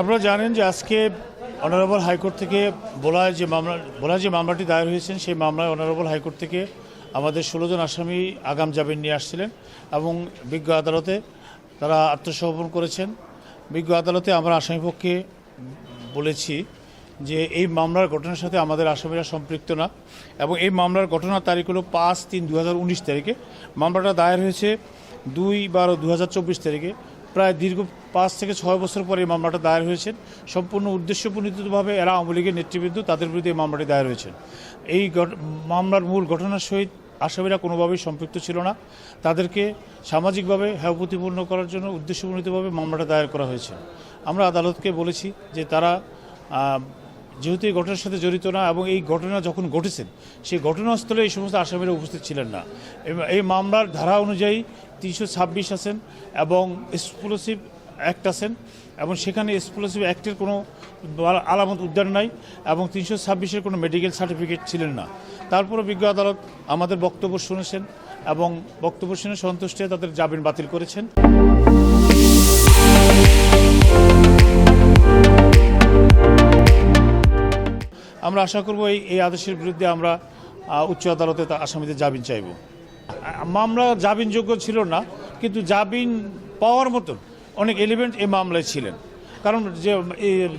আপনারা জানেন যে আজকে অনারেবল হাইকোর্ট থেকে বলায় যে মামলা বলায় যে মামলাটি দায়ের হয়েছেন, সেই মামলায় অনারেবল হাইকোর্ট থেকে আমাদের ষোলো জন আসামি আগাম জামিন নিয়ে আসছিলেন এবং বিজ্ঞ আদালতে তারা আত্মসমর্পণ করেছেন। বিজ্ঞ আদালতে আমরা আসামিপক্ষে বলেছি যে এই মামলার ঘটনার সাথে আমাদের আসামিরা সম্পৃক্ত না এবং এই মামলার ঘটনার তারিখ হলো পাঁচ তিন দু তারিখে। মামলাটা দায়ের হয়েছে দুই বারো দু তারিখে। প্রায় দীর্ঘ পাঁচ থেকে ছয় বছর পরে এই মামলাটা দায়ের হয়েছেন। সম্পূর্ণ উদ্দেশ্যপ্রণীতভাবে এরা আওয়ামী লীগের নেতৃবৃন্দ, তাদের বিরুদ্ধে এই মামলাটি দায়ের হয়েছে। এই মামলার মূল ঘটনার সহিত আসামিরা কোনোভাবেই সম্পৃক্ত ছিল না। তাদেরকে সামাজিকভাবে হ্যাঁ প্রতিপূর্ণ করার জন্য উদ্দেশ্যপ্রণীতভাবে মামলাটা দায়ের করা হয়েছে। আমরা আদালতকে বলেছি যে তারা যেহেতু এই ঘটনার সাথে জড়িত না এবং এই ঘটনা যখন ঘটেছেন সেই ঘটনাস্থলে এই সমস্ত আসামিরা উপস্থিত ছিলেন না। এই- মামলার ধারা অনুযায়ী তিনশো ছাব্বিশ আছেন এবং এক্সপ্লোসিভ অ্যাক্ট আছেন এবং সেখানে এক্সপ্লোসিভ অ্যাক্টের কোনো আলামত উদ্যান নাই এবং তিনশো ছাব্বিশের কোনো মেডিকেল সার্টিফিকেট ছিলেন না। তারপরে বিজ্ঞ আদালত আমাদের বক্তব্য শুনেছেন এবং বক্তব্য শুনে সন্তুষ্ট তাদের জামিন বাতিল করেছেন। আমরা আশা করব এই আদেশের বিরুদ্ধে আমরা উচ্চ আদালতে আসামিদের জামিন চাইব। মামলা জামিনযোগ্য ছিল না, কিন্তু জামিন পাওয়ার মতন অনেক এলিমেন্ট এই মামলায় ছিলেন। কারণ যে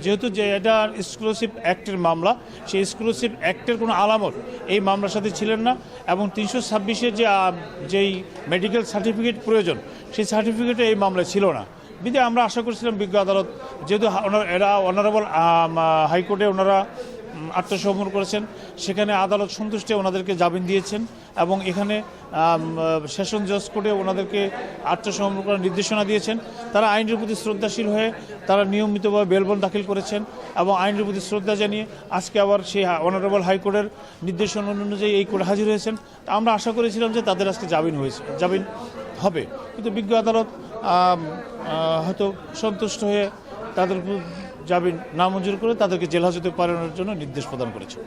যেহেতু যে এটা এক্সক্লুসিভ অ্যাক্টের মামলা, সেই এক্সক্লুসিভ অ্যাক্টের কোনো আলামত এই মামলার সাথে ছিলেন না এবং তিনশো ছাব্বিশের যে যেই মেডিকেল সার্টিফিকেট প্রয়োজন, সেই সার্টিফিকেটে এই মামলায় ছিল না। বিধে আমরা আশা করছিলাম বিজ্ঞ আদালত, যেহেতু এরা অনারেবল হাইকোর্টে ওনারা আত্মসমর্পণ করেছেন। সেখানে আদালত সন্তুষ্টে ওনাদেরকে জামিন দিয়েছেন এবং এখানে সেশন জজ কোর্টে ওনাদেরকে আত্মসমর্পণ করার নির্দেশনা দিয়েছেন। তারা আইনের প্রতি শ্রদ্ধাশীল হয়ে তারা নিয়মিতভাবে বেলবন দাখিল করেছেন এবং আইনের প্রতি শ্রদ্ধা জানিয়ে আজকে আবার সেই অনারেবল হাইকোর্টের নির্দেশনা অনুযায়ী এই কোর্টে হাজির হয়েছেন। আমরা আশা করেছিলাম যে তাদের আজকে জামিন হয়েছে, জামিন হবে। কিন্তু বিজ্ঞ আদালত হয়তো সন্তুষ্ট হয়ে তাদের জামিন নামঞ্জুর করে তাদেরকে জেল হাজতে পাঠানোর জন্য নির্দেশ প্রদান করেছে।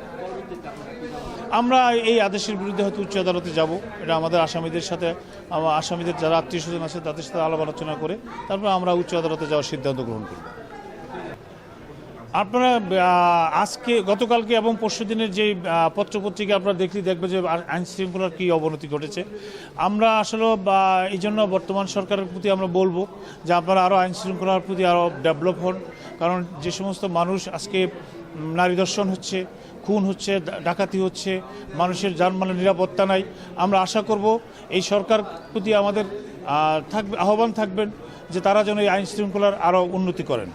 আমরা এই আদেশের বিরুদ্ধে হয়তো উচ্চ আদালতে যাব। এটা আমাদের আসামিদের সাথে, আমার আসামিদের যারা আত্মীয় স্বজন আছে তাদের সাথে আলাপ আলোচনা করে তারপর আমরা উচ্চ আদালতে যাওয়ার সিদ্ধান্ত গ্রহণ করব। আপনারা আজকে, গতকালকে এবং পরশু দিনের যে পত্রপত্রিকা আপনারা দেখলে, দেখবে যে আইন শৃঙ্খলার কী অবনতি ঘটেছে। আমরা আসলে এই জন্য বর্তমান সরকারের প্রতি আমরা বলব যে আপনারা আরও আইন শৃঙ্খলার প্রতি আরও ডেভেলপ হন। কারণ যে সমস্ত মানুষ আজকে নারী দর্শন হচ্ছে, খুন হচ্ছে ডাকাতি হচ্ছে, মানুষের যানবাহনের নিরাপত্তা নাই, আমরা আশা করব এই সরকার প্রতি আমাদের থাকবে আহ্বান থাকবেন যে তারা যেন এই আইন শৃঙ্খলার আরও উন্নতি করেন।